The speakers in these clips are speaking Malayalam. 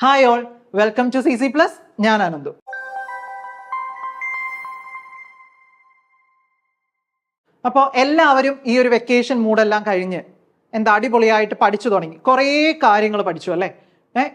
Hi all welcome to C C plus ഞാൻ ആനന്ദു അപ്പോൾ എല്ലാവരും ഈ ഒരു വെക്കേഷൻ മൂഡെല്ലാം കഴിഞ്ഞ് എന്താ അടിപൊളിയായിട്ട് പഠിച്ചു തുടങ്ങി. കുറേ കാര്യങ്ങൾ പഠിച്ചു അല്ലേ?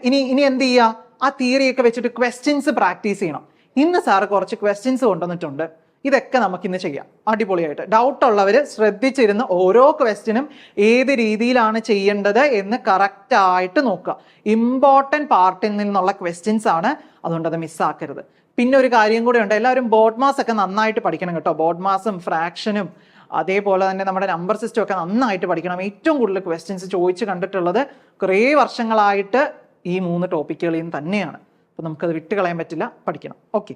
ഇനി ഇനി എന്ത് ചെയ്യുക ആ തിയറിയൊക്കെ വെച്ചിട്ട് ക്വസ്റ്റ്യൻസ് പ്രാക്ടീസ് ചെയ്യണം. ഇന്ന് സാറ് കുറച്ച് ക്വസ്റ്റ്യൻസ് കൊണ്ടുവന്നിട്ടുണ്ട്. ഇതൊക്കെ നമുക്ക് ഇന്ന് ചെയ്യാം. അടിപൊളിയായിട്ട്. ഡൗട്ട് ഉള്ളവർ ശ്രദ്ധിച്ചിരുന്ന ഓരോ ക്വസ്റ്റിനും ഏത് രീതിയിലാണ് ചെയ്യേണ്ടത് എന്ന് കറക്റ്റ് ആയിട്ട് നോക്കുക. ഇമ്പോർട്ടന്റ് പാർട്ടിൽ നിന്നുള്ള ക്വസ്റ്റ്യൻസ് ആണ്. അതുകൊണ്ട് അത് മിസ്സാക്കരുത് പിന്നെ ഒരു കാര്യം കൂടെ ഉണ്ട്. എല്ലാവരും ബോർഡ് മാസ് ഒക്കെ നന്നായിട്ട് പഠിക്കണം കേട്ടോ. ബോർഡ് മാസും ഫ്രാക്ഷനും അതേപോലെ തന്നെ നമ്മുടെ നമ്പർ സിസ്റ്റം ഒക്കെ നന്നായിട്ട് പഠിക്കണം. ഏറ്റവും കൂടുതൽ ക്വസ്റ്റ്യൻസ് ചോദിച്ച് കണ്ടിട്ടുള്ളത് കുറേ വർഷങ്ങളായിട്ട് ഈ മൂന്ന് ടോപ്പിക്കുകളിൽ നിന്ന് തന്നെയാണ്. അപ്പോൾ നമുക്കത് വിട്ടുകളയാൻ പറ്റില്ല. പഠിക്കണം. ഓക്കെ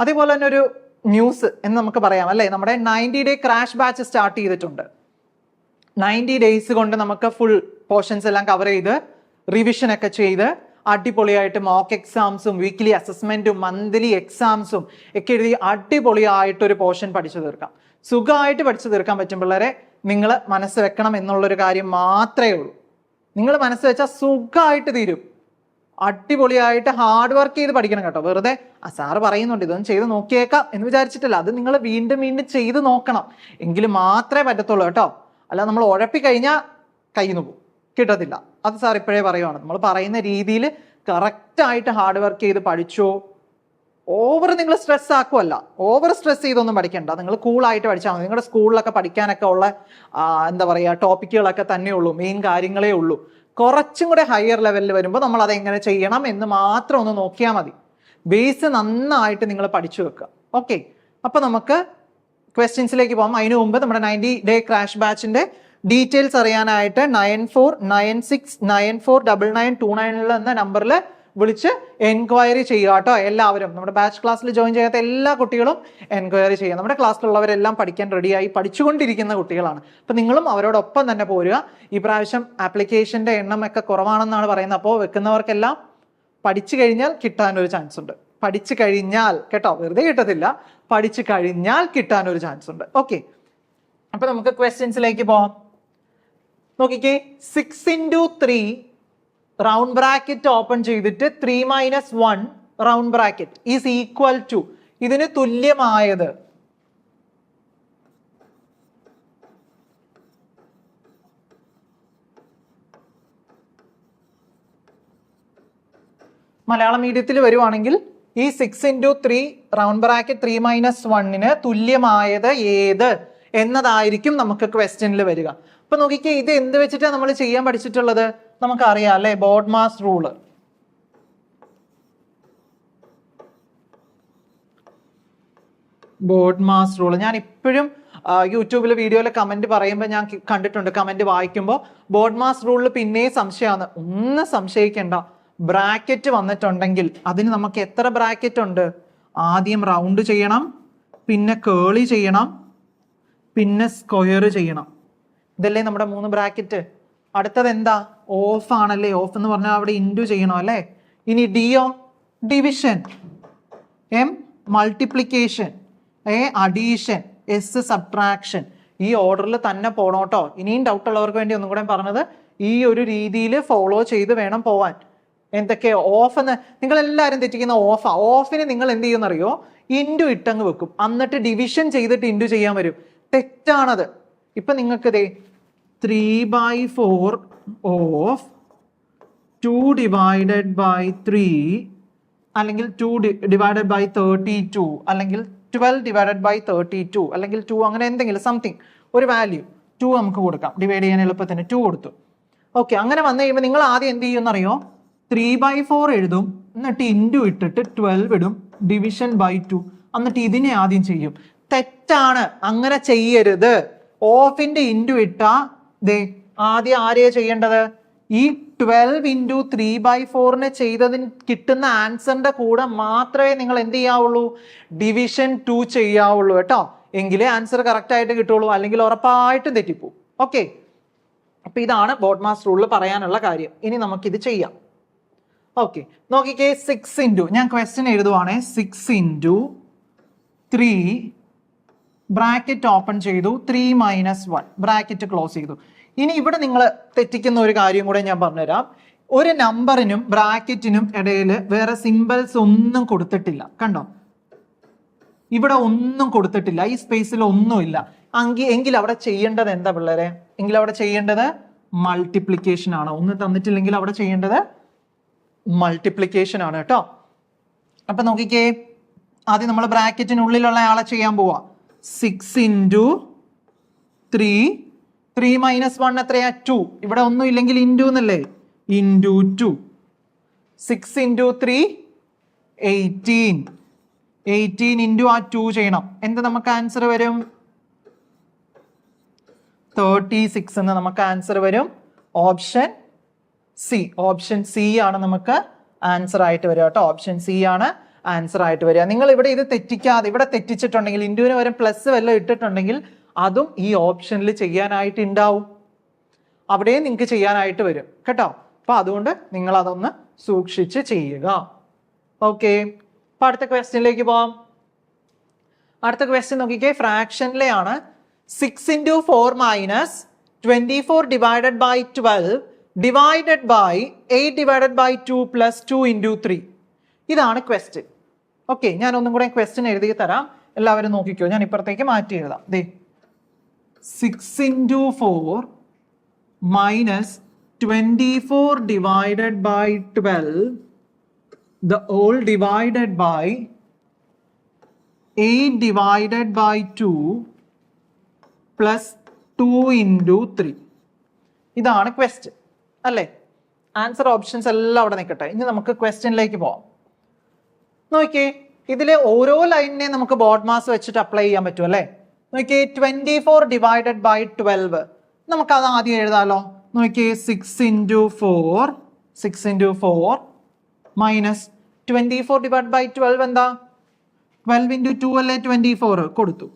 അതേപോലെ തന്നെ ഒരു ന്യൂസ് എന്ന് നമുക്ക് പറയാം അല്ലേ? നമ്മുടെ ninety day crash batch start ചെയ്തിട്ടുണ്ട്. നയന്റി ഡേയ്സ് കൊണ്ട് നമുക്ക് ഫുൾ പോർഷൻസ് എല്ലാം കവർ ചെയ്ത് റിവിഷൻ ഒക്കെ ചെയ്ത് അടിപൊളിയായിട്ട് മോക്ക് എക്സാംസും വീക്ക്ലി അസസ്മെന്റും മന്ത്ലി എക്സാംസും ഒക്കെ എഴുതി അടിപൊളിയായിട്ട് ഒരു പോർഷൻ പഠിച്ചു തീർക്കാം. സുഖമായിട്ട് പഠിച്ചു തീർക്കാൻ പറ്റും പിള്ളേരെ. നിങ്ങൾ മനസ്സ് വെക്കണം എന്നുള്ളൊരു കാര്യം മാത്രമേ ഉള്ളൂ. നിങ്ങൾ മനസ്സ് വെച്ചാൽ സുഖമായിട്ട് തീരും. അടിപൊളിയായിട്ട് ഹാർഡ് വർക്ക് ചെയ്ത് പഠിക്കണം കേട്ടോ. വെറുതെ ആ സാറ് പറയുന്നുണ്ട് ഇതൊന്നും ചെയ്ത് നോക്കിയേക്കാം എന്ന് വിചാരിച്ചിട്ടില്ല. അത് നിങ്ങൾ വീണ്ടും വീണ്ടും ചെയ്ത് നോക്കണം. എങ്കിൽ മാത്രമേ പറ്റത്തുള്ളൂ കേട്ടോ. അല്ല നമ്മൾ ഉഴപ്പി കഴിഞ്ഞാൽ കയ്യിൽ നിന്ന് പോകും. കിട്ടത്തില്ല. അത് സാർ ഇപ്പോഴേ പറയുവാണ്. നമ്മൾ പറയുന്ന രീതിയിൽ കറക്റ്റായിട്ട് ഹാർഡ് വർക്ക് ചെയ്ത് പഠിച്ചോ ഓവർ നിങ്ങൾ സ്ട്രെസ് ആക്കുമല്ല ഓവർ സ്ട്രെസ് ചെയ്തൊന്നും പഠിക്കണ്ട. നിങ്ങൾ കൂളായിട്ട് പഠിച്ചാൽ മതി. നിങ്ങളുടെ സ്കൂളിലൊക്കെ പഠിക്കാനൊക്കെ ഉള്ള എന്താ പറയുക ടോപ്പിക്കുകളൊക്കെ തന്നെ ഉള്ളൂ മെയിൻ കാര്യങ്ങളേ ഉള്ളൂ. കുറച്ചും കൂടെ ഹയർ ലെവലിൽ വരുമ്പോൾ നമ്മൾ അതെങ്ങനെ ചെയ്യണം എന്ന് മാത്രം ഒന്ന് നോക്കിയാൽ മതി. ബേസ് നന്നായിട്ട് നിങ്ങൾ പഠിച്ചു വെക്കുക. ഓക്കെ അപ്പൊ നമുക്ക് ക്വസ്റ്റ്യൻസിലേക്ക് പോകാം അതിനു മുമ്പ് നമ്മുടെ നയന്റി ഡേ ക്രാഷ് ബാച്ചിന്റെ ഡീറ്റെയിൽസ് അറിയാനായിട്ട് nine four nine six nine four double nine two നയനിൽ എന്ന നമ്പറിൽ വിളിച്ച് എൻക്വയറി ചെയ്യുക കേട്ടോ എല്ലാവരും. നമ്മുടെ ബാച്ച് ക്ലാസ്സിൽ ജോയിൻ ചെയ്യാത്ത എല്ലാ കുട്ടികളും എൻക്വയറി ചെയ്യുക. നമ്മുടെ ക്ലാസ്സിലുള്ളവരെല്ലാം പഠിക്കാൻ റെഡിയായി പഠിച്ചുകൊണ്ടിരിക്കുന്ന കുട്ടികളാണ്. അപ്പം നിങ്ങളും അവരോടൊപ്പം തന്നെ പോരുക. ഈ പ്രാവശ്യം ആപ്ലിക്കേഷന്റെ എണ്ണം ഒക്കെ കുറവാണെന്നാണ് പറയുന്നത്. അപ്പോൾ വെക്കുന്നവർക്കെല്ലാം പഠിച്ചു കഴിഞ്ഞാൽ കിട്ടാൻ ഒരു ചാൻസ് ഉണ്ട്. പഠിച്ചു കഴിഞ്ഞാൽ കേട്ടോ വെറുതെ കിട്ടത്തില്ല. പഠിച്ചു കഴിഞ്ഞാൽ കിട്ടാൻ ഒരു ചാൻസ് ഉണ്ട്. ഓക്കെ അപ്പൊ നമുക്ക് ക്വസ്റ്റ്യൻസിലേക്ക് പോവാം. നോക്കിക്കേ. Six into three round bracket open ചെയ്തിട്ട് three minus one round bracket is equal to ഇതിന് തുല്യമായത് മലയാളം മീഡിയത്തിൽ വരുവാണെങ്കിൽ ഈ six into three round bracket three minus വണ്ണിന് തുല്യമായത് ഏത് എന്നതായിരിക്കും നമുക്ക് ക്വസ്റ്റ്യനിൽ വരിക. അപ്പൊ നോക്കിക്കേ ഇത് എന്ത് വെച്ചിട്ടാണ് നമ്മൾ ചെയ്യാൻ പഠിച്ചിട്ടുള്ളത്? നമുക്കറിയാം അല്ലെ? ബോഡ്മാസ് റൂൾ ബോഡ്മാസ് റൂൾ ഞാൻ ഇപ്പോഴും യൂട്യൂബിൽ വീഡിയോയിൽ കമന്റ് പറയുമ്പോൾ ഞാൻ കണ്ടിട്ടുണ്ട്. കമന്റ് വായിക്കുമ്പോൾ ബോഡ്മാസ് റൂളിൽ പിന്നെയും സംശയമാണ്. ഒന്ന് സംശയിക്കേണ്ട. ബ്രാക്കറ്റ് വന്നിട്ടുണ്ടെങ്കിൽ അതിന് നമുക്ക് എത്ര ബ്രാക്കറ്റ് ഉണ്ട്? ആദ്യം റൗണ്ട് ചെയ്യണം പിന്നെ കേളി ചെയ്യണം പിന്നെ സ്ക്വയർ ചെയ്യണം. ഇതല്ലേ നമ്മുടെ മൂന്ന് ബ്രാക്കറ്റ് അടുത്തത് എന്താ ഓഫ് ആണല്ലേ? ഓഫ് എന്ന് പറഞ്ഞാൽ അവിടെ ഇന്റു ചെയ്യണം അല്ലേ? ഇനി deo division M multiplication A addition S subtraction ഈ ഓർഡറിൽ തന്നെ പോകണം കേട്ടോ. ഇനിയും ഡൗട്ട് ഉള്ളവർക്ക് വേണ്ടി ഒന്നും കൂടെ പറഞ്ഞത് ഈ ഒരു രീതിയിൽ ഫോളോ ചെയ്ത് വേണം പോവാൻ. എന്തൊക്കെ ഓഫ് എന്ന് നിങ്ങൾ എല്ലാവരും തെറ്റിക്കുന്ന ഓഫാ ഓഫിന് നിങ്ങൾ എന്ത് ചെയ്യുമെന്നറിയോ ഇന്റു ഇട്ടങ്ങ് വെക്കും. എന്നിട്ട് ഡിവിഷൻ ചെയ്തിട്ട് ഇന്റു ചെയ്യാൻ വരും. തെറ്റാണത്. ഇപ്പൊ നിങ്ങൾക്ക് ദേ three by four of two divided by three അല്ലെങ്കിൽ two divided by thirty two അല്ലെങ്കിൽ twelve divided by thirty two അല്ലെങ്കിൽ ടു അങ്ങനെ എന്തെങ്കിലും സംതിങ് ഒരു വാല്യൂ ടു നമുക്ക് കൊടുക്കാം. ഡിവൈഡ് ചെയ്യാൻ എളുപ്പത്തിന് ടു കൊടുത്തു. ഓക്കെ അങ്ങനെ വന്നു കഴിയുമ്പോൾ നിങ്ങൾ ആദ്യം എന്ത് ചെയ്യുമെന്നറിയോ ത്രീ ബൈ ഫോർ എഴുതും എന്നിട്ട് ഇന്റു ഇട്ടിട്ട് ട്വൽവ് ഇടും ഡിവിഷൻ ബൈ ടു എന്നിട്ട് ഇതിനെ ആദ്യം ചെയ്യും. തെറ്റാണ് അങ്ങനെ ചെയ്യരുത്. ഓഫിന്റെ ഇന്റു ഇട്ടാ ദേ ആദ്യം ആരെയാ ചെയ്യേണ്ടത്? ഈ ട്വൽവ് ഇന്റു ത്രീ ബൈ ഫോറിന് ചെയ്തതിന് കിട്ടുന്ന ആൻസറിന്റെ കൂടെ മാത്രമേ നിങ്ങൾ എന്ത് ചെയ്യാവുള്ളൂ? ഡിവിഷൻ ടു ചെയ്യാവുള്ളൂ കേട്ടോ. എങ്കിലേ ആൻസർ കറക്റ്റ് ആയിട്ട് കിട്ടുള്ളൂ. അല്ലെങ്കിൽ ഉറപ്പായിട്ടും തെറ്റിപ്പോവും. ഓക്കെ അപ്പൊ ഇതാണ് ബോർഡ് മാസ് റൂളിൽ പറയാനുള്ള കാര്യം. ഇനി നമുക്കിത് ചെയ്യാം. ഓക്കെ നോക്കിക്കേ സിക്സ് ഇന്റു ഞാൻ question എഴുതുവാണേ. Six into three bracket open ചെയ്തു. Three minus one bracket close ചെയ്തു. ഇനി ഇവിടെ നിങ്ങൾ തെറ്റിക്കുന്ന ഒരു കാര്യം കൂടെ ഞാൻ പറഞ്ഞുതരാം. ഒരു നമ്പറിനും ബ്രാക്കറ്റിനും ഇടയിൽ വേറെ സിമ്പിൾസ് ഒന്നും കൊടുത്തിട്ടില്ല. കണ്ടോ? ഇവിടെ ഒന്നും കൊടുത്തിട്ടില്ല. ഈ സ്പേസിൽ ഒന്നുമില്ല. അങ്കി എങ്കിൽ അവിടെ ചെയ്യേണ്ടത് എന്താ പിള്ളേരെ? എങ്കിൽ അവിടെ ചെയ്യേണ്ടത് മൾട്ടിപ്ലിക്കേഷൻ ആണ്. ഒന്നും തന്നിട്ടില്ലെങ്കിൽ അവിടെ ചെയ്യേണ്ടത് മൾട്ടിപ്ലിക്കേഷൻ ആണ് കേട്ടോ. അപ്പൊ നോക്കിക്കേ. ആദ്യം നമ്മൾ ബ്രാക്കറ്റിനുള്ളിലുള്ള ആളെ ചെയ്യാൻ പോവാ. Six into three three minus one എത്രയാ ടു ഇവിടെ ഒന്നും ഇല്ലെങ്കിൽ ഇന്റു എന്നല്ലേ? Into two six into three eighteen eighteen into ആ ടു ചെയ്യണം. എന്ത് നമുക്ക് ആൻസർ വരും? തേർട്ടി സിക്സ് എന്ന് നമുക്ക് ആൻസർ വരും. ഓപ്ഷൻ സി ഓപ്ഷൻ സി ആണ് നമുക്ക് ആൻസർ ആയിട്ട് വരിക കേട്ടോ. ഓപ്ഷൻ സി ആണ് ആൻസർ ആയിട്ട് വരിക. നിങ്ങൾ ഇവിടെ ഇത് തെറ്റിക്കാതെ ഇവിടെ തെറ്റിച്ചിട്ടുണ്ടെങ്കിൽ ഇൻഡുവിന് വരെ പ്ലസ് വല്ലതും ഇട്ടിട്ടുണ്ടെങ്കിൽ അതും ഈ ഓപ്ഷനിൽ ചെയ്യാനായിട്ട് ഉണ്ടാവും അവിടെയും നിങ്ങൾക്ക് ചെയ്യാനായിട്ട് വരും. കേട്ടോ? അപ്പൊ അതുകൊണ്ട് നിങ്ങൾ അതൊന്ന് സൂക്ഷിച്ച് ചെയ്യുക. ഓക്കെ. അപ്പൊ അടുത്ത ക്വസ്റ്റ്യനിലേക്ക് പോവാം. അടുത്ത ക്വസ്റ്റ്യൻ നോക്കിക്കേ. ഫ്രാക്ഷനിലെ ആണ് six into four minus twenty four divided by twelve divided by eight divided by two plus two into three ഇതാണ് ക്വസ്റ്റ്യൻ ഓക്കെ ഞാൻ ഒന്നും കൂടെ ക്വസ്റ്റ്യൻ എഴുതി തരാം. എല്ലാവരും നോക്കിക്കോ ഞാൻ ഇപ്പുറത്തേക്ക് മാറ്റി എഴുതാം. ദേ six into four minus twenty four divided by twelve the all divided by eight divided by two plus two into three ഇതാണ് ക്വസ്റ്റ്യൻ അല്ലേ? ആൻസർ ഓപ്ഷൻസ് എല്ലാം അവിടെ നിൽക്കട്ടെ. ഇനി നമുക്ക് ക്വസ്റ്റ്യനിലേക്ക് പോവാം. നോക്കിയേ ഇതിലെ ഓരോ ലൈനിനെ നമുക്ക് ബോർഡ് മാസ് വെച്ചിട്ട് അപ്ലൈ ചെയ്യാൻ പറ്റും അല്ലേ? നോക്കിയേ twenty four divided by twelve നമുക്ക് അത് ആദ്യം എഴുതാലോ. നോക്കിയേ six into four six into four minus twenty four divide by twelve എന്താ? ട്വൽവ് ഇന്റു ടു അല്ലേ ട്വന്റി ഫോർ കൊടുത്തു.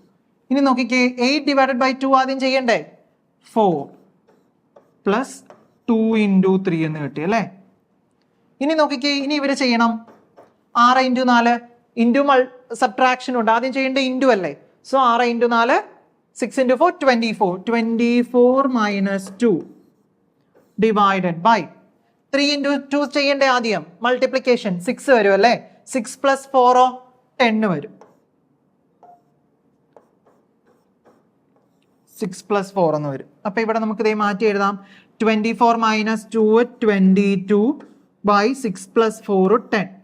ഇനി നോക്കിക്കേ എയ്റ്റ് ഡിവൈഡഡ് ബൈ ടു ആദ്യം ചെയ്യണ്ടേ? Four plus two into three എന്ന് കിട്ടി അല്ലേ? ഇനി നോക്കിക്കേ ഇനി ഇവർ ചെയ്യണം. ആറ് ഇന്റു നാല് ഇന്റു മൾ സബ്ട്രാക്ഷൻ ഉണ്ട്. ആദ്യം ചെയ്യേണ്ട ഇന്റു അല്ലേ? സോ ആറ് ഇന്റു നാല് six into four twenty four twenty four minus two divided by three into two ചെയ്യേണ്ട ആദ്യം മൾട്ടിപ്ലിക്കേഷൻ സിക്സ് വരും അല്ലേ? സിക്സ് പ്ലസ് ഫോറോ ടെന്ന് വരും. സിക്സ് പ്ലസ് ഫോർ എന്ന് വരും. അപ്പൊ ഇവിടെ നമുക്ക് ഇതേ മാറ്റി എഴുതാം. Twenty four minus two twenty two by six plus four ten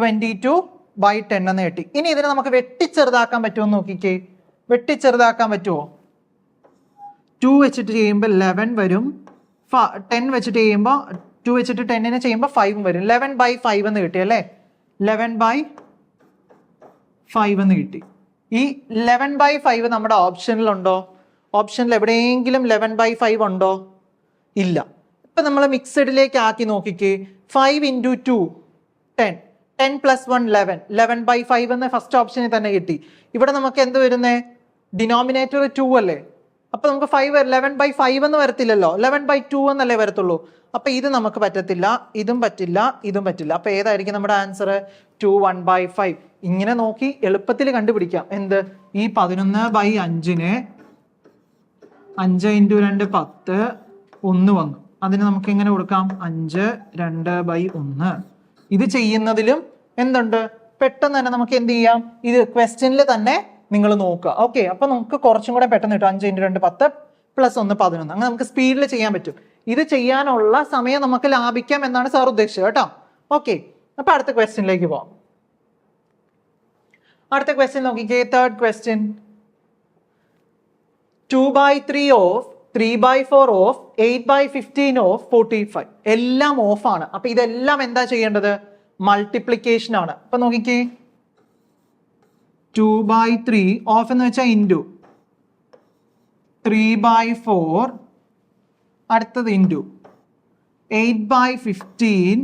twenty two by ten എന്ന് കിട്ടി. ഇനി ഇതിനെ നമുക്ക് വെട്ടിച്ചെറുതാക്കാൻ പറ്റുമോ നോക്കിക്കേ. വെട്ടിച്ചെറുതാക്കാൻ പറ്റുമോ? ടു വെച്ചിട്ട് ചെയ്യുമ്പോൾ ലെവൻ വരും. ടെൻ വെച്ചിട്ട് ചെയ്യുമ്പോൾ ടു വെച്ചിട്ട് ടെന്നിനെ ചെയ്യുമ്പോൾ ഫൈവും വരും. ലെവൻ ബൈ ഫൈവ് എന്ന് കിട്ടി അല്ലേ? ലെവൻ ബൈ ഫൈവ് എന്ന് കിട്ടി. ഈ ലെവൻ ബൈ ഫൈവ് നമ്മുടെ ഓപ്ഷനിലുണ്ടോ ഓപ്ഷനിൽ എവിടെയെങ്കിലും ലെവൻ ബൈ ഫൈവ് ഉണ്ടോ? ഇല്ല. ഇപ്പം നമ്മൾ മിക്സഡിലേക്ക് ആക്കി നോക്കിക്കേ. Five into two ten ten plus one eleven eleven by five എന്ന ഫസ്റ്റ് ഓപ്ഷനിൽ തന്നെ കിട്ടി. ഇവിടെ നമുക്ക് എന്ത് വരുന്നേ? ഡിനോമിനേറ്റർ ടു അല്ലേ? അപ്പൊ നമുക്ക് ഫൈവ് ലെവൻ ബൈ ഫൈവ് എന്ന് വരത്തില്ലല്ലോ. ലെവൻ ബൈ ടു എന്നല്ലേ വരത്തുള്ളൂ. അപ്പൊ ഇത് നമുക്ക് പറ്റത്തില്ല ഇതും പറ്റില്ല ഇതും പറ്റില്ല. അപ്പൊ ഏതായിരിക്കും നമ്മുടെ answer two one by five ഇങ്ങനെ നോക്കി എളുപ്പത്തിൽ കണ്ടുപിടിക്കാം. എന്ത്? ഈ പതിനൊന്ന് ബൈ അഞ്ചിന് അഞ്ച് ഇന്റു രണ്ട് പത്ത് ഒന്ന് വന്നു. അതിന് നമുക്ക് എങ്ങനെ കൊടുക്കാം? അഞ്ച് രണ്ട് ബൈ ഒന്ന്. ഇത് ചെയ്യുന്നതിലും എന്തുണ്ട്? പെട്ടെന്ന് തന്നെ നമുക്ക് എന്ത് ചെയ്യാം? ഇത് ക്വസ്റ്റ്യനിൽ തന്നെ നിങ്ങൾ നോക്കുക. ഓക്കെ അപ്പൊ നമുക്ക് കുറച്ചും കൂടെ പെട്ടെന്ന് കിട്ടും. അഞ്ച് ഇന്റു രണ്ട് പത്ത് പ്ലസ് ഒന്ന് പതിനൊന്ന്. അങ്ങനെ നമുക്ക് സ്പീഡിൽ ചെയ്യാൻ പറ്റും. ഇത് ചെയ്യാനുള്ള സമയം നമുക്ക് ലാഭിക്കാം എന്നാണ് സാർ ഉദ്ദേശിച്ചത് കേട്ടോ. ഓക്കെ അപ്പൊ അടുത്ത ക്വസ്റ്റ്യനിലേക്ക് പോവാം. അടുത്ത ക്വസ്റ്റ്യൻ നോക്കിക്കേ. Third question two by three of three by four of eight by fifteen of forty five എല്ലാം ഓഫ് ആണ്. അപ്പൊ ഇതെല്ലാം എന്താ ചെയ്യേണ്ടത്? മൾട്ടിപ്ലിക്കേഷൻ ആണ്. അപ്പൊ നോക്കിക്കേ. ടു ബൈ ത്രീ ഓഫ് എന്ന് വെച്ചാൽ ഇന്റു ത്രീ ബൈ ഫോർ അടുത്തത് into eight by fifteen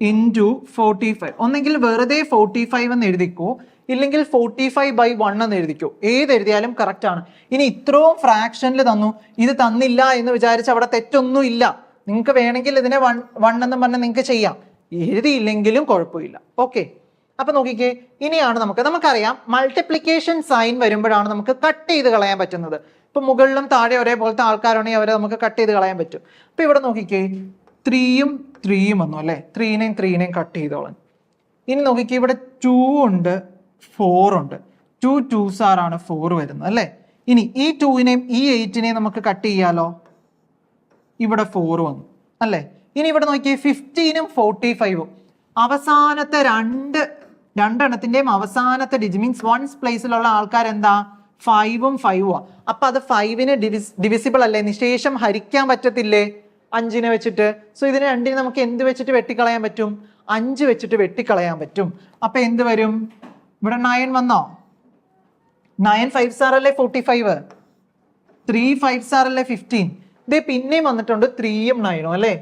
into forty five ഒന്നെങ്കിൽ വെറുതെ ഫോർട്ടി ഫൈവ് എന്ന് എഴുതിക്കോ. ഇല്ലെങ്കിൽ ഫോർട്ടി ഫൈവ് ബൈ വൺ എന്ന് എഴുതിക്കോ. ഏത് എഴുതിയാലും കറക്റ്റ് ആണ്. ഇനി ഇത്രയും ഫ്രാക്ഷനിൽ തന്നു. ഇത് തന്നില്ല എന്ന് വിചാരിച്ച് അവിടെ തെറ്റൊന്നും ഇല്ല. നിങ്ങൾക്ക് വേണമെങ്കിൽ ഇതിനെ വൺ വൺ എന്ന് പറഞ്ഞാൽ നിങ്ങൾക്ക് ചെയ്യാം. എഴുതിയില്ലെങ്കിലും കുഴപ്പമില്ല. ഓക്കെ അപ്പൊ നോക്കിക്കേ ഇനിയാണ് നമുക്ക് നമുക്കറിയാം മൾട്ടിപ്ലിക്കേഷൻ സൈൻ വരുമ്പോഴാണ് നമുക്ക് കട്ട് ചെയ്ത് കളയാൻ പറ്റുന്നത്. ഇപ്പൊ മുകളിലും താഴെ ഒരേപോലത്തെ ആൾക്കാരുണ്ടെങ്കിൽ അവരെ നമുക്ക് കട്ട് ചെയ്ത് കളയാൻ പറ്റും. അപ്പൊ ഇവിടെ നോക്കിക്കേ ത്രീയും ത്രീയും വന്നു അല്ലേ? ത്രീനെയും ത്രീനെയും കട്ട് ചെയ്തോളാം ഇനി നോക്കിക്കേ ഇവിടെ ടു ഉണ്ട്. ഫോർ ഉണ്ട്. ടു ടൂസ് ആറാണ് ഫോർ വരുന്നത് അല്ലേ? ഇനി ഈ ടൂവിനെയും ഈ എയ്റ്റിനെയും നമുക്ക് കട്ട് ചെയ്യാലോ? ഇവിടെ ഫോർ വന്നു അല്ലേ? ഇനി ഇവിടെ നോക്കിയേ ഫിഫ്റ്റീനും ഫോർട്ടി ഫൈവും അവസാനത്തെ രണ്ട് രണ്ടെണ്ണത്തിന്റെയും അവസാനത്തെ ഡിജി മീൻസ് വൺസ് പ്ലേസിലുള്ള ആൾക്കാർ എന്താ ഫൈവും ഫൈവും ആ. അപ്പൊ അത് ഫൈവിന് ഡിവിസ് ഡിവിസിബിൾ അല്ലേ? നിശേഷം ഹരിക്കാൻ പറ്റത്തില്ലേ? അഞ്ചിനെ വെച്ചിട്ട്. സോ ഇതിനെ രണ്ടിനെ നമുക്ക് എന്ത് വെച്ചിട്ട് വെട്ടിക്കളയാൻ പറ്റും? അഞ്ച് വെച്ചിട്ട് വെട്ടിക്കളയാൻ പറ്റും. അപ്പൊ എന്ത് വരും? ഇവിടെ നയൻ വന്നോ? നയൻ ഫൈവ് സ്റ്റാർ അല്ലേ forty five three five star അല്ലേ ഫിഫ്റ്റീൻ ഇതേ പിന്നെയും വന്നിട്ടുണ്ട് ത്രീയും നയനും അല്ലേ?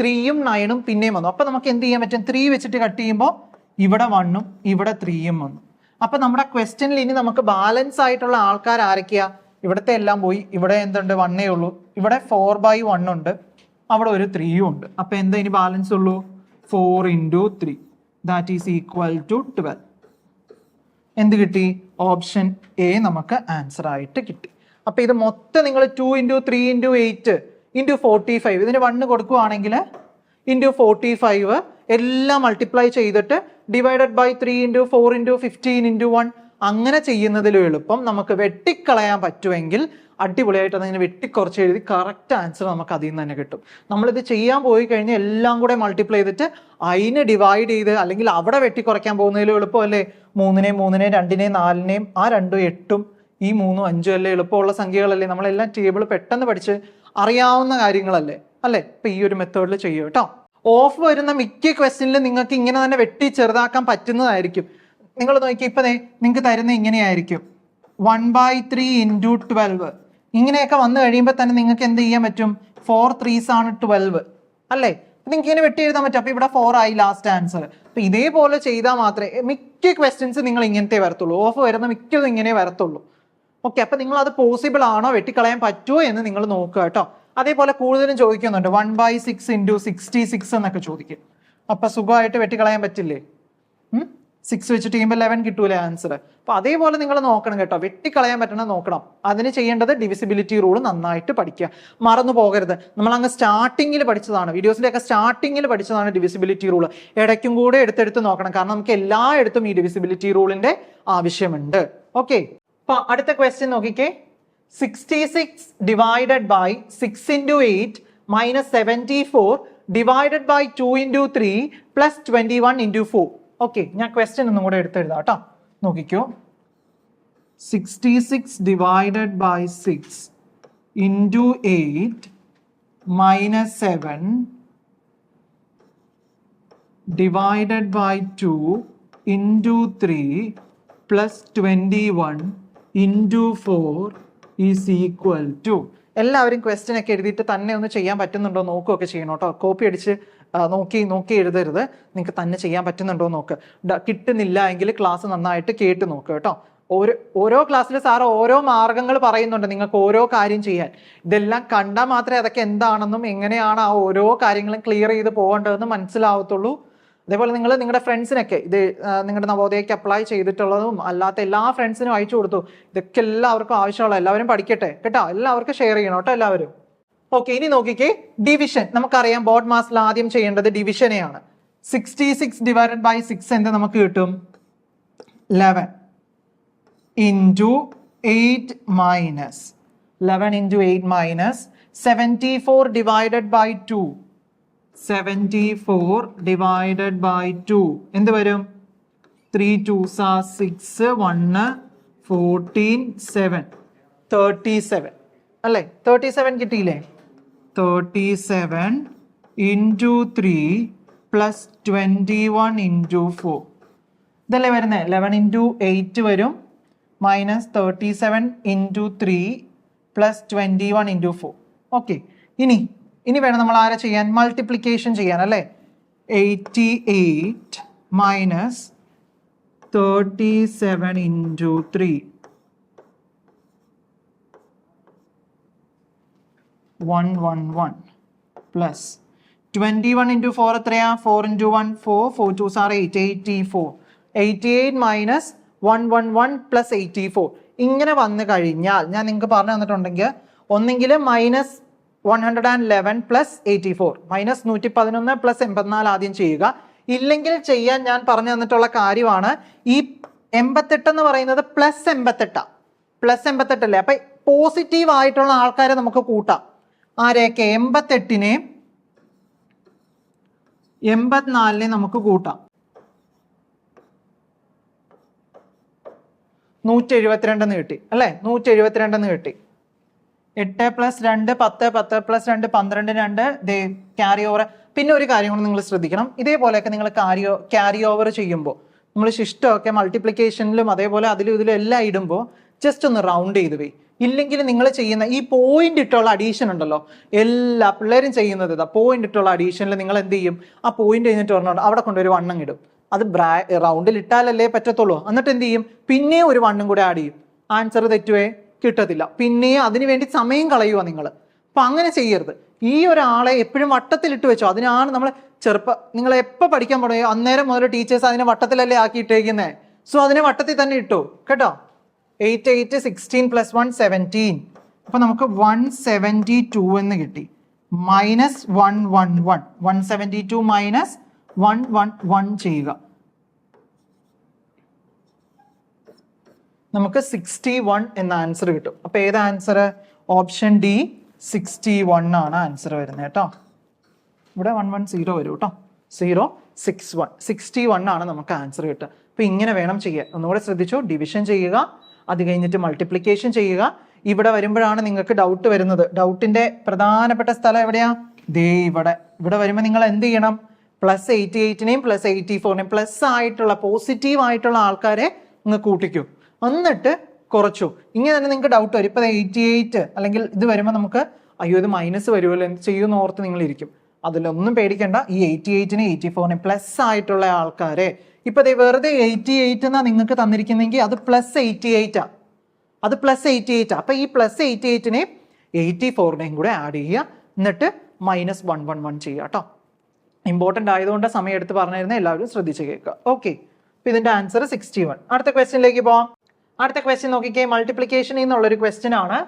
ത്രീയും നയനും പിന്നെയും വന്നു. അപ്പൊ നമുക്ക് എന്ത് ചെയ്യാൻ പറ്റും? ത്രീ വെച്ചിട്ട് കട്ട് ചെയ്യുമ്പോൾ ഇവിടെ വണ്ണും ഇവിടെ ത്രീയും വന്നു. അപ്പൊ നമ്മുടെ ക്വസ്റ്റ്യനിൽ ഇനി നമുക്ക് ബാലൻസ് ആയിട്ടുള്ള ആൾക്കാർ ആരൊക്കെയാ? ഇവിടത്തെ എല്ലാം പോയി. ഇവിടെ എന്തുണ്ട്? വണ്ണേ ഉള്ളൂ. ഇവിടെ ഫോർ ബൈ വൺ ഉണ്ട്. അവിടെ ഒരു ത്രീയും ഉണ്ട്. അപ്പൊ എന്താ ഇനി ബാലൻസ് ഉള്ളൂ? Four into three that is equal to twelve എന്ത് കിട്ടി? ഓപ്ഷൻ എ നമുക്ക് ആൻസർ ആയിട്ട് കിട്ടി. അപ്പൊ ഇത് മൊത്തം നിങ്ങൾ two into three into eight into forty five ഇതിന് വണ്ണ് കൊടുക്കുവാണെങ്കിൽ ഇന്റു ഫോർട്ടി ഫൈവ് എല്ലാം മൾട്ടിപ്ലൈ ചെയ്തിട്ട് divided by three into four into fifteen into one അങ്ങനെ ചെയ്യുന്നതിലും എളുപ്പം നമുക്ക് വെട്ടിക്കളയാൻ പറ്റുമെങ്കിൽ അടിപൊളിയായിട്ട് അതിങ്ങനെ വെട്ടിക്കുറച്ച് എഴുതി കറക്റ്റ് ആൻസർ നമുക്ക് അതിൽ നിന്ന് തന്നെ കിട്ടും. നമ്മളിത് ചെയ്യാൻ പോയി കഴിഞ്ഞാൽ എല്ലാം കൂടെ മൾട്ടിപ്ലൈ ചെയ്തിട്ട് അതിനെ ഡിവൈഡ് ചെയ്ത് അല്ലെങ്കിൽ അവിടെ വെട്ടിക്കുറയ്ക്കാൻ പോകുന്നതിലും എളുപ്പമല്ലേ? മൂന്നിനെയും മൂന്നിനെയും രണ്ടിനെയും നാലിനെയും ആ രണ്ടും എട്ടും ഈ മൂന്നും അഞ്ചും അല്ലേ എളുപ്പമുള്ള സംഖ്യകളല്ലേ? നമ്മളെല്ലാം ടേബിൾ പെട്ടെന്ന് പഠിച്ച് അറിയാവുന്ന കാര്യങ്ങളല്ലേ? അല്ലേ? ഇപ്പൊ ഈ ഒരു മെത്തേഡിൽ ചെയ്യും കേട്ടോ. ഓഫ് വരുന്ന മിക്ക ക്വസ്റ്റ്യനിലും നിങ്ങൾക്ക് ഇങ്ങനെ തന്നെ വെട്ടി ചെറുതാക്കാൻ പറ്റുന്നതായിരിക്കും. നിങ്ങൾ നോക്കി ഇപ്പൊ നിങ്ങൾക്ക് തരുന്ന ഇങ്ങനെയായിരിക്കും. One by three into twelve ഇങ്ങനെയൊക്കെ വന്നു കഴിയുമ്പോൾ തന്നെ നിങ്ങൾക്ക് എന്ത് ചെയ്യാൻ പറ്റും? ഫോർ ത്രീസ് ആണ് ട്വൽവ് അല്ലേ? നിങ്ങൾക്ക് ഇങ്ങനെ വെട്ടി എഴുതാൻ പറ്റും. അപ്പൊ ഇവിടെ ഫോർ ആയി ലാസ്റ്റ് ആൻസർ അപ്പൊ ഇതേപോലെ ചെയ്താൽ മാത്രമേ മിക്ക ക്വസ്റ്റ്യൻസ് നിങ്ങൾ ഇങ്ങനത്തെ വരത്തുള്ളൂ. ഓഫ് വരുന്ന മിക്കതും ഇങ്ങനെ വരത്തുള്ളൂ. ഓക്കെ അപ്പൊ നിങ്ങൾ അത് പോസിബിൾ ആണോ? വെട്ടിക്കളയാൻ പറ്റുമോ എന്ന് നിങ്ങൾ നോക്കുക കേട്ടോ. അതേപോലെ കൂടുതലും ചോദിക്കുന്നുണ്ട്. One by six into sixty six എന്നൊക്കെ ചോദിക്കും. അപ്പൊ സുഖമായിട്ട് വെട്ടിക്കളയാൻ പറ്റില്ലേ? സിക്സ് വെച്ചിട്ട് ചെയ്യുമ്പോൾ ലെവൻ കിട്ടൂലേ ആൻസർ അപ്പൊ അതേപോലെ നിങ്ങൾ നോക്കണം കേട്ടോ. വെട്ടിക്കളയാൻ പറ്റണം നോക്കണം. അതിന് ചെയ്യേണ്ടത് ഡിവിസിബിലിറ്റി റൂൾ നന്നായിട്ട് പഠിക്കുക മറന്നു പോകരുത്. നമ്മൾ അങ്ങ് സ്റ്റാർട്ടിങ്ങിൽ പഠിച്ചതാണ്. വീഡിയോസിന്റെ ഒക്കെ സ്റ്റാർട്ടിങ്ങിൽ പഠിച്ചതാണ് ഡിവിസിബിലിറ്റി റൂൾ ഇടയ്ക്കും കൂടെ എടുത്തെടുത്ത് നോക്കണം. കാരണം നമുക്ക് എല്ലായിടത്തും ഈ ഡിവിസിബിലിറ്റി റൂളിന്റെ ആവശ്യമുണ്ട്. ഓക്കെ അപ്പൊ അടുത്ത ക്വസ്റ്റ്യൻ നോക്കിക്കേ. Sixty six divided by six into eight minus seventy four divided by two into three plus twenty one into four okay ഞാൻ ക്വസ്റ്റ്യൻ ഒന്നും കൂടെ എടുത്തെഴുതാം കേട്ടോ. നോക്കിക്കോ. Sixty six divided by six into eight minus seven divided by two into three plus twenty one into four is equal to എല്ലാവരും ക്വസ്റ്റ്യൻ ഒക്കെ എഴുതിയിട്ട് തന്നെ ഒന്ന് ചെയ്യാൻ പറ്റുന്നുണ്ടോ നോക്കുകയൊക്കെ ചെയ്യണം കേട്ടോ. കോപ്പി അടിച്ച് നോക്കി നോക്കി എഴുതരുത്. നിങ്ങൾക്ക് തന്നെ ചെയ്യാൻ പറ്റുന്നുണ്ടോ നോക്ക്. കിട്ടുന്നില്ല എങ്കിൽ ക്ലാസ് നന്നായിട്ട് കേട്ട് നോക്ക് കേട്ടോ. ഓരോ ഓരോ ക്ലാസ്സിൽ സാർ ഓരോ മാർഗങ്ങൾ പറയുന്നുണ്ട് നിങ്ങൾക്ക് ഓരോ കാര്യം ചെയ്യാൻ. ഇതെല്ലാം കണ്ടാൽ മാത്രമേ അതൊക്കെ എന്താണെന്നും എങ്ങനെയാണ് ആ ഓരോ കാര്യങ്ങളും ക്ലിയർ ചെയ്ത് പോകേണ്ടതെന്ന് മനസ്സിലാവത്തുള്ളൂ. അതേപോലെ നിങ്ങൾ നിങ്ങളുടെ ഫ്രണ്ട്സിനൊക്കെ ഇത് നിങ്ങളുടെ നവോദയക്ക് അപ്ലൈ ചെയ്തിട്ടുള്ളതും അല്ലാത്ത എല്ലാ ഫ്രണ്ട്സിനും അയച്ചു കൊടുത്തു. ഇതൊക്കെ എല്ലാവർക്കും ആവശ്യമുള്ള എല്ലാവരും പഠിക്കട്ടെ. കേട്ടോ? എല്ലാവർക്കും ഷെയർ ചെയ്യണം കേട്ടോ എല്ലാവരും. ഓക്കെ ഇനി നോക്കിക്കേ. ഡിവിഷൻ നമുക്കറിയാം ബോഡ് മാസിൽ ആദ്യം ചെയ്യേണ്ടത് ഡിവിഷനെയാണ് sixty six divided by six എന്ത് നമുക്ക് കിട്ടും? Eleven into eight minus eleven into eight minus seventy four divided by two seventy four divided by two എന്ത് വരും? ത്രീ ടു സാ six one fourteen seven thirty seven അല്ലേ? തേർട്ടി സെവൻ കിട്ടിയില്ലേ? Thirty seven into three plus twenty one into four ഇതല്ലേ വരുന്നത് ലെവൻ ഇന്റു എയ്റ്റ് വരും. Minus thirty seven into three plus twenty one into four okay ഇനി ഇനി വേണം നമ്മൾ ആരെ ചെയ്യാൻ? മൾട്ടിപ്ലിക്കേഷൻ ചെയ്യാൻ അല്ലേ? Eighty eight minus thirty seven into three one one one plus twenty one into four എത്രയാ? Four into one four four two sir eight eighty four eighty eight minus one one one plus eighty four ഇങ്ങനെ വന്നു കഴിഞ്ഞാൽ ഞാൻ നിങ്ങൾക്ക് പറഞ്ഞു തന്നിട്ടുണ്ടെങ്കിൽ ഒന്നെങ്കിൽ minus one hundred and eleven plus eighty four minus നൂറ്റി പതിനൊന്ന് പ്ലസ് എൺപത്തിനാല് ആദ്യം ചെയ്യുക. ഇല്ലെങ്കിൽ ചെയ്യാൻ ഞാൻ പറഞ്ഞു തന്നിട്ടുള്ള കാര്യമാണ് ഈ എൺപത്തെട്ട് എന്ന് പറയുന്നത് പ്ലസ് എൺപത്തെട്ടാണ് പ്ലസ് എൺപത്തെട്ടല്ലേ? അപ്പൊ പോസിറ്റീവ് ആയിട്ടുള്ള ആൾക്കാരെ നമുക്ക് കൂട്ടാം. ആരെയൊക്കെ? എൺപത്തെട്ടിനെ എൺപത്തിനാലിനെ നമുക്ക് കൂട്ടാം. നൂറ്റി എഴുപത്തിരണ്ടെന്ന് കിട്ടി അല്ലേ? നൂറ്റി എഴുപത്തിരണ്ടെന്ന് കിട്ടി. എട്ട് പ്ലസ് രണ്ട് പത്ത് പത്ത് പ്ലസ് രണ്ട് പന്ത്രണ്ട് രണ്ട്. ദേ ക്യാരി ഓവർ പിന്നെ ഒരു കാര്യം കൂടെ നിങ്ങൾ ശ്രദ്ധിക്കണം. ഇതേപോലെയൊക്കെ നിങ്ങൾ ക്യാരി ക്യാരി ഓവർ ചെയ്യുമ്പോൾ നമ്മൾ ശിഷ്ടമൊക്കെ മൾട്ടിപ്ലിക്കേഷനിലും അതേപോലെ അതിലും ഇതിലും എല്ലാം ഇടുമ്പോൾ ജസ്റ്റ് ഒന്ന് റൗണ്ട് ചെയ്ത് പോയി ഇല്ലെങ്കിൽ നിങ്ങൾ ചെയ്യുന്ന ഈ പോയിന്റ് ഇട്ടുള്ള അഡീഷൻ ഉണ്ടല്ലോ. എല്ലാ പിള്ളേരും ചെയ്യുന്നത് ഇതാ പോയിന്റ് ഇട്ടുള്ള അഡീഷനിൽ നിങ്ങൾ എന്ത് ചെയ്യും? ആ പോയിന്റ് കഴിഞ്ഞിട്ട് പറഞ്ഞോണ്ട് അവിടെ കൊണ്ടൊരു വണ്ണം ഇടും. അത് ബ്രാ റൗണ്ടിൽ ഇട്ടാലല്ലേ പറ്റത്തുള്ളൂ. എന്നിട്ട് എന്ത് ചെയ്യും? പിന്നെ ഒരു വണ്ണും കൂടെ ആഡ് ചെയ്യും. ആൻസർ തെറ്റുവേ? കിട്ടത്തില്ല. പിന്നെ അതിനു വേണ്ടി സമയം കളയുക നിങ്ങൾ അപ്പൊ അങ്ങനെ ചെയ്യരുത്. ഈ ഒരാളെ എപ്പോഴും വട്ടത്തിലിട്ട് വെച്ചോ. അതിനാണ് നമ്മൾ ചെറുപ്പ നിങ്ങൾ എപ്പോൾ പഠിക്കാൻ തുടങ്ങിയോ അന്നേരം മുതൽ ടീച്ചേഴ്സ് അതിനെ വട്ടത്തിലല്ലേ ആക്കി ആക്കിയിട്ടേക്കുന്നേ? സോ അതിനെ വട്ടത്തിൽ തന്നെ ഇട്ടു. കേട്ടോ? Eight eight sixteen plus one seventeen അപ്പോൾ നമുക്ക് വൺ സെവന്റി ടു എന്ന് കിട്ടി. Minus one one one one seventy two minus one one one ചെയ്യുക. നമുക്ക് സിക്സ്റ്റി വൺ എന്ന ആൻസർ കിട്ടും. അപ്പോൾ ഏത് answer option D sixty one ആണ് ആൻസർ വരുന്നത് കേട്ടോ. ഇവിടെ വൺ വൺ സീറോ വരും കേട്ടോ. Zero six one sixty one ആണ് നമുക്ക് ആൻസർ കിട്ടുക. അപ്പോൾ ഇങ്ങനെ വേണം ചെയ്യാൻ. ഒന്നുകൂടെ ശ്രദ്ധിച്ചു? ഡിവിഷൻ ചെയ്യുക. അത് കഴിഞ്ഞിട്ട് മൾട്ടിപ്ലിക്കേഷൻ ചെയ്യുക. ഇവിടെ വരുമ്പോഴാണ് നിങ്ങൾക്ക് ഡൗട്ട് വരുന്നത്. ഡൗട്ടിന്റെ പ്രധാനപ്പെട്ട സ്ഥലം എവിടെയാ? ദേ ഇവിടെ. ഇവിടെ വരുമ്പോൾ നിങ്ങൾ എന്ത് ചെയ്യണം? പ്ലസ് എയ്റ്റി എയ്റ്റിനെയും പ്ലസ് എയ്റ്റി ഫോറിനെയും പ്ലസ് ആയിട്ടുള്ള പോസിറ്റീവ് ആയിട്ടുള്ള ആൾക്കാരെ നിങ്ങൾ കൂട്ടിക്കും. എന്നിട്ട് കുറച്ചു. ഇങ്ങനെ തന്നെ നിങ്ങൾക്ക് ഡൗട്ട് വരും. ഇപ്പം എയ്റ്റി എയ്റ്റ് അല്ലെങ്കിൽ ഇത് വരുമ്പോൾ നമുക്ക് അയ്യോ ഇത് മൈനസ് വരുമല്ലോ എന്ത് ചെയ്യുമെന്ന് ഓർത്ത് നിങ്ങൾ ഇരിക്കും അതിലൊന്നും പേടിക്കേണ്ട. ഈ എയ്റ്റി എയ്റ്റിനെ എയ്റ്റി ഫോറിനെ പ്ലസ് ആയിട്ടുള്ള ആൾക്കാരെ ഇപ്പൊ ദേ വെറുതെ എയ്റ്റി എയ്റ്റ് എന്നാ നിങ്ങൾക്ക് തന്നിരിക്കുന്നെങ്കിൽ അത് പ്ലസ് എയ്റ്റി എയ്റ്റാണ് അത് പ്ലസ് എയ്റ്റി എയ്റ്റ് അപ്പൊ ഈ പ്ലസ് എയ്റ്റി എയ്റ്റിനെ എയ്റ്റി ഫോറിനെയും കൂടെ ആഡ് ചെയ്യുക. എന്നിട്ട് മൈനസ് വൺ വൺ വൺ ചെയ്യുക കേട്ടോ. ഇമ്പോർട്ടന്റ് ആയതുകൊണ്ട് സമയം എടുത്ത് പറഞ്ഞിരുന്ന എല്ലാവരും ശ്രദ്ധിച്ച് കേൾക്കുക. ഓക്കെ അപ്പൊ ഇതിന്റെ ആൻസർ സിക്സ്റ്റി വൺ അടുത്ത ക്വസ്റ്റ്യനിലേക്ക് പോവാം. അടുത്ത ക്വസ്റ്റ്യൻ നോക്കിക്കേ. മൾട്ടിപ്ലിക്കേഷൻ എന്നുള്ളൊരു ക്വസ്റ്റ്യൻ ആണ്.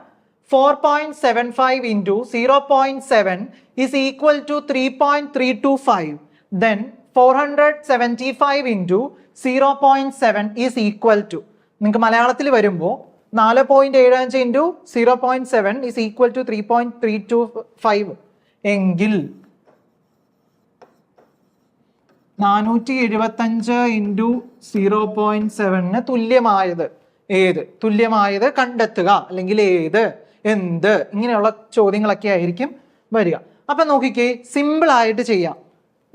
Four point seven five into zero point seven is equal to three point three two five then hundred seventy five into zero point seven is equal to നിങ്ങൾക്ക് മലയാളത്തിൽ വരുമ്പോൾ നാല് പോയിന്റ് ഏഴ് അഞ്ച് into zero point seven is equal to three point three two five എങ്കിൽ നാനൂറ്റി എഴുപത്തഞ്ച് ഇന്റു സീറോ പോയിന്റ് സെവനിന് തുല്യമായത് ഏത്? തുല്യമായത് കണ്ടെത്തുക അല്ലെങ്കിൽ ഏത്? എന്ത്? ഇങ്ങനെയുള്ള ചോദ്യങ്ങളൊക്കെ ആയിരിക്കും വരിക. അപ്പൊ നോക്കിക്കേ സിമ്പിൾ ആയിട്ട് ചെയ്യാം.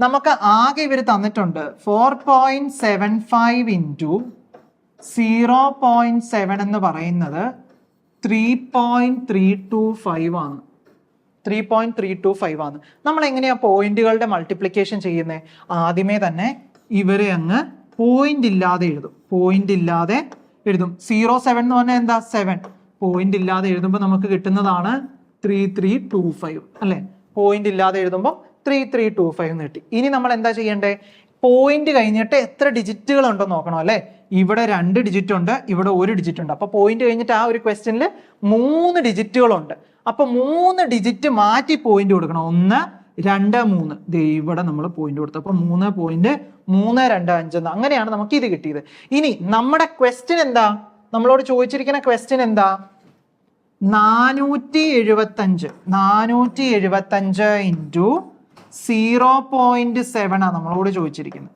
നമുക്ക് ആകെ ഇവർ തന്നിട്ടുണ്ട് four point seven five into zero point seven എന്ന് പറയുന്നത് three point three two five ആണ്. Three point three two five ആണ്. നമ്മൾ എങ്ങനെയാ പോയിന്റുകളുടെ മൾട്ടിപ്ലിക്കേഷൻ ചെയ്യുന്നത് ആദ്യമേ തന്നെ ഇവരെ അങ്ങ് പോയിന്റ് ഇല്ലാതെ എഴുതും. പോയിന്റ് ഇല്ലാതെ എഴുതും. സീറോ സെവൻ എന്ന് പറഞ്ഞാൽ എന്താ? സെവൻ പോയിന്റ് ഇല്ലാതെ എഴുതുമ്പോൾ നമുക്ക് കിട്ടുന്നതാണ് ത്രീ ത്രീ ടു ഫൈവ് അല്ലെ? പോയിന്റ് ഇല്ലാതെ എഴുതുമ്പോൾ ത്രീ ത്രീ ടു ഫൈവ് കിട്ടി. ഇനി നമ്മൾ എന്താ ചെയ്യേണ്ടേ? പോയിന്റ് കഴിഞ്ഞിട്ട് എത്ര ഡിജിറ്റുകൾ ഉണ്ടെന്ന് നോക്കണം അല്ലെ? ഇവിടെ രണ്ട് ഡിജിറ്റ് ഉണ്ട് ഇവിടെ ഒരു ഡിജിറ്റ് ഉണ്ട്. അപ്പൊ പോയിന്റ് കഴിഞ്ഞിട്ട് ആ ഒരു ക്വസ്റ്റ്യനിൽ മൂന്ന് ഡിജിറ്റുകളുണ്ട് അപ്പൊ മൂന്ന് ഡിജിറ്റ് മാറ്റി പോയിന്റ് കൊടുക്കണം. ഒന്ന് രണ്ട് മൂന്ന്. ഇവിടെ നമ്മൾ പോയിന്റ് കൊടുത്തു. അപ്പൊ മൂന്ന് പോയിന്റ് മൂന്ന് രണ്ട് അഞ്ച് എന്ന്. അങ്ങനെയാണ് നമുക്ക് ഇത് കിട്ടിയത്. ഇനി നമ്മുടെ ക്വസ്റ്റ്യൻ എന്താ? നമ്മളോട് ചോദിച്ചിരിക്കുന്ന ക്വസ്റ്റ്യൻ എന്താ? നാനൂറ്റി എഴുപത്തഞ്ച്. നാനൂറ്റി എഴുപത്തഞ്ച് ഇന്റു സീറോ പോയിന്റ് സെവൻ ആണ് നമ്മളോട് ചോദിച്ചിരിക്കുന്നത്.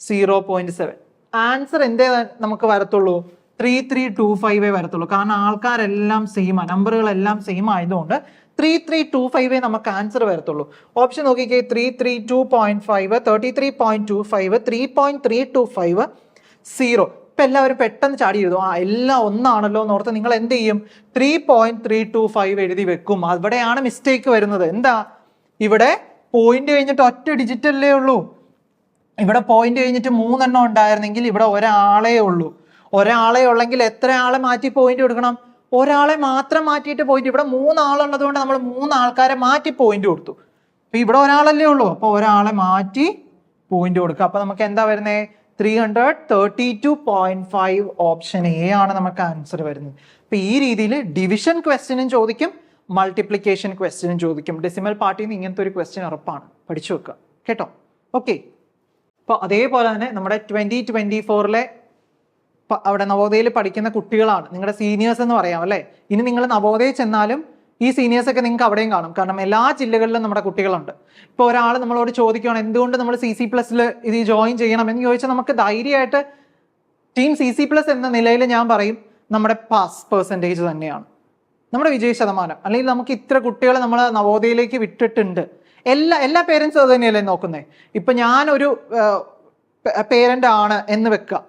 സീറോ പോയിന്റ് സെവൻ ആൻസർ എന്തേ നമുക്ക് വരത്തുള്ളൂ? ത്രീ ത്രീ ടു ഫൈവേ വരത്തുള്ളൂ. കാരണം ആൾക്കാരെല്ലാം സെയിം ആ നമ്പറുകളെല്ലാം സെയിം ആയതുകൊണ്ട് ത്രീ ത്രീ ടു ഫൈവേ നമുക്ക് ആൻസർ വരത്തുള്ളൂ. ഓപ്ഷൻ നോക്കിക്കേ three three two point five thirty three point two five three point three two five zero ഇപ്പൊ എല്ലാവരും പെട്ടെന്ന് ചാടി എഴുതും ആ എല്ലാം ഒന്നാണല്ലോ എന്ന് ഓർത്ത് നിങ്ങൾ എന്ത് ചെയ്യും? Three point three two five എഴുതി വെക്കും. അവിടെയാണ് മിസ്റ്റേക്ക് വരുന്നത്. എന്താ? ഇവിടെ പോയിന്റ് കഴിഞ്ഞിട്ട് ഒറ്റ ഡിജിറ്റ് അല്ലേ ഉള്ളൂ. ഇവിടെ പോയിന്റ് കഴിഞ്ഞിട്ട് മൂന്നെണ്ണം ഉണ്ടായിരുന്നെങ്കിൽ ഇവിടെ ഒരാളേ ഉള്ളൂ. ഒരാളെ ഉള്ളെങ്കിൽ എത്ര ആളെ മാറ്റി പോയിന്റ് കൊടുക്കണം? ഒരാളെ മാത്രം മാറ്റിയിട്ട് പോയിന്റ് ഇവിടെ മൂന്നാളുള്ളത് കൊണ്ട് നമ്മൾ മൂന്നാൾക്കാരെ മാറ്റി പോയിന്റ് കൊടുത്തു. അപ്പൊ ഇവിടെ ഒരാളല്ലേ ഉള്ളൂ. അപ്പൊ ഒരാളെ മാറ്റി പോയിന്റ് കൊടുക്കുക. അപ്പൊ നമുക്ക് എന്താ വരുന്നത് three hundred thirty two point five option A ആണ് നമുക്ക് ആൻസർ വരുന്നത്. അപ്പൊ ഈ രീതിയിൽ ഡിവിഷൻ ക്വസ്റ്റ്യനും ചോദിക്കും. മൾട്ടിപ്ലിക്കേഷൻ ക്വസ്റ്റ്യനും ചോദിക്കും. ഡെസിമൽ പാർട്ടിയിൽ നിന്ന് ഇങ്ങനത്തെ ഒരു ക്വസ്റ്റ്യൻ ഉറപ്പാണ്. പഠിച്ചു വെക്കുക കേട്ടോ? ഓക്കെ അപ്പോൾ അതേപോലെ തന്നെ നമ്മുടെ ട്വന്റി ട്വന്റി ഫോറിലെ അവിടെ നവോദയയിൽ പഠിക്കുന്ന കുട്ടികളാണ്. നിങ്ങളുടെ സീനിയേഴ്സ് എന്ന് പറയാം അല്ലേ? ഇനി നിങ്ങൾ നവോദയയിൽ ചെന്നാലും ഈ സീനിയേഴ്സ് ഒക്കെ നിങ്ങൾക്ക് അവിടെയും കാണും. കാരണം എല്ലാ ജില്ലകളിലും നമ്മുടെ കുട്ടികളുണ്ട്. ഇപ്പോൾ ഒരാൾ നമ്മളോട് ചോദിക്കുകയാണ് എന്തുകൊണ്ട് നമ്മൾ സി സി പ്ലസ്സിൽ ഇത് ജോയിൻ ചെയ്യണം? എന്ന് ചോദിച്ചാൽ നമുക്ക് ധൈര്യമായിട്ട് ടീം സി സി പ്ലസ് എന്ന നിലയിൽ ഞാൻ പറയും നമ്മുടെ പാസ് പെർസെന്റേജ് തന്നെയാണ്. നമ്മുടെ വിജയ ശതമാനം. അല്ലെങ്കിൽ നമുക്ക് ഇത്ര കുട്ടികളെ നമ്മൾ നവോദയയിലേക്ക് വിട്ടിട്ടുണ്ട്. എല്ലാ എല്ലാ പേരൻസും അത് തന്നെയല്ലേ നോക്കുന്നത് ഇപ്പം ഞാനൊരു പേരന്റ് ആണ് എന്ന് വെക്കുക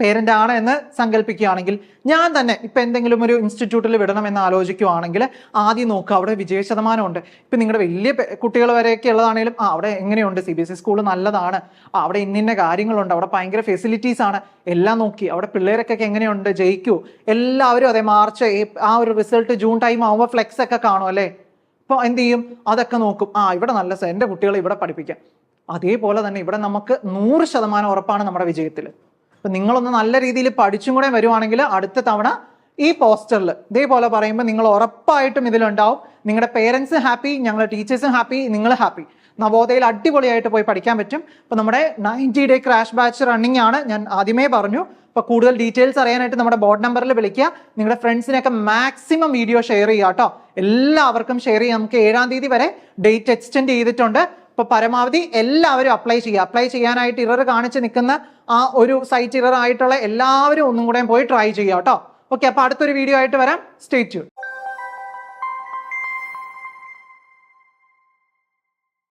പേരന്റ് ആണ് എന്ന് സങ്കല്പിക്കുകയാണെങ്കിൽ ഞാൻ തന്നെ ഇപ്പം എന്തെങ്കിലും ഒരു ഇൻസ്റ്റിറ്റ്യൂട്ടിൽ വിടണം എന്ന് ആലോചിക്കുവാണെങ്കിൽ ആദ്യം നോക്കുക അവിടെ വിജയ ശതമാനമുണ്ട്. ഇപ്പം നിങ്ങളുടെ വലിയ കുട്ടികൾ വരെയൊക്കെ ഉള്ളതാണെങ്കിലും ആ അവിടെ എങ്ങനെയുണ്ട്? C B S E school നല്ലതാണ്. ആ, അവിടെ ഇന്നിന്ന കാര്യങ്ങളുണ്ട്. അവിടെ ഭയങ്കര ഫെസിലിറ്റീസ് ആണ്. എല്ലാം നോക്കി. അവിടെ പിള്ളേരൊക്കെ എങ്ങനെയുണ്ട്? ജയിക്കൂ. എല്ലാവരും അതേ മാർച്ച് ആ ഒരു റിസൾട്ട് ജൂൺ ടൈം ആവുമ്പോൾ ഫ്ലെക്സ് ഒക്കെ കാണും അല്ലേ? അപ്പോൾ എന്ത് ചെയ്യും? അതൊക്കെ നോക്കും. ആ ഇവിടെ നല്ല എന്റെ കുട്ടികളെ ഇവിടെ പഠിപ്പിക്കാം. അതേപോലെ തന്നെ ഇവിടെ നമുക്ക് നൂറ് ശതമാനം ഉറപ്പാണ് നമ്മുടെ വിജയത്തിൽ അപ്പൊ നിങ്ങളൊന്ന് നല്ല രീതിയിൽ പഠിച്ചും കൂടെ വരുവാണെങ്കിൽ അടുത്ത തവണ ഈ പോസ്റ്ററിൽ ഇതേപോലെ പറയുമ്പോൾ നിങ്ങൾ ഉറപ്പായിട്ടും ഇതിലുണ്ടാവും. നിങ്ങളുടെ പേരൻസ് ഹാപ്പി ഞങ്ങളുടെ ടീച്ചേഴ്സും ഹാപ്പി നിങ്ങൾ ഹാപ്പി നവോദയിൽ അടിപൊളിയായിട്ട് പോയി പഠിക്കാൻ പറ്റും. അപ്പോൾ നമ്മുടെ ninety day crash batch running ആണ് ഞാൻ ആദ്യമേ പറഞ്ഞു. അപ്പോൾ കൂടുതൽ ഡീറ്റെയിൽസ് അറിയാനായിട്ട് നമ്മുടെ ബോർഡ് നമ്പറിൽ വിളിക്കുക. നിങ്ങളുടെ ഫ്രണ്ട്സിനൊക്കെ മാക്സിമം വീഡിയോ ഷെയർ ചെയ്യുക കേട്ടോ. എല്ലാവർക്കും ഷെയർ ചെയ്യാം. നമുക്ക് ഏഴാം തീയതി വരെ ഡേറ്റ് എക്സ്റ്റെൻഡ് ചെയ്തിട്ടുണ്ട്. അപ്പോൾ പരമാവധി എല്ലാവരും അപ്ലൈ ചെയ്യുക. അപ്ലൈ ചെയ്യാനായിട്ട് ഇറർ കാണിച്ച് നിൽക്കുന്ന ആ ഒരു സൈറ്റ് ഇറർ ആയിട്ടുള്ള എല്ലാവരും ഒന്നും കൂടെ പോയി ട്രൈ ചെയ്യുക കേട്ടോ. ഓക്കെ അപ്പോൾ അടുത്തൊരു വീഡിയോ ആയിട്ട് വരാം. സ്റ്റേറ്റ്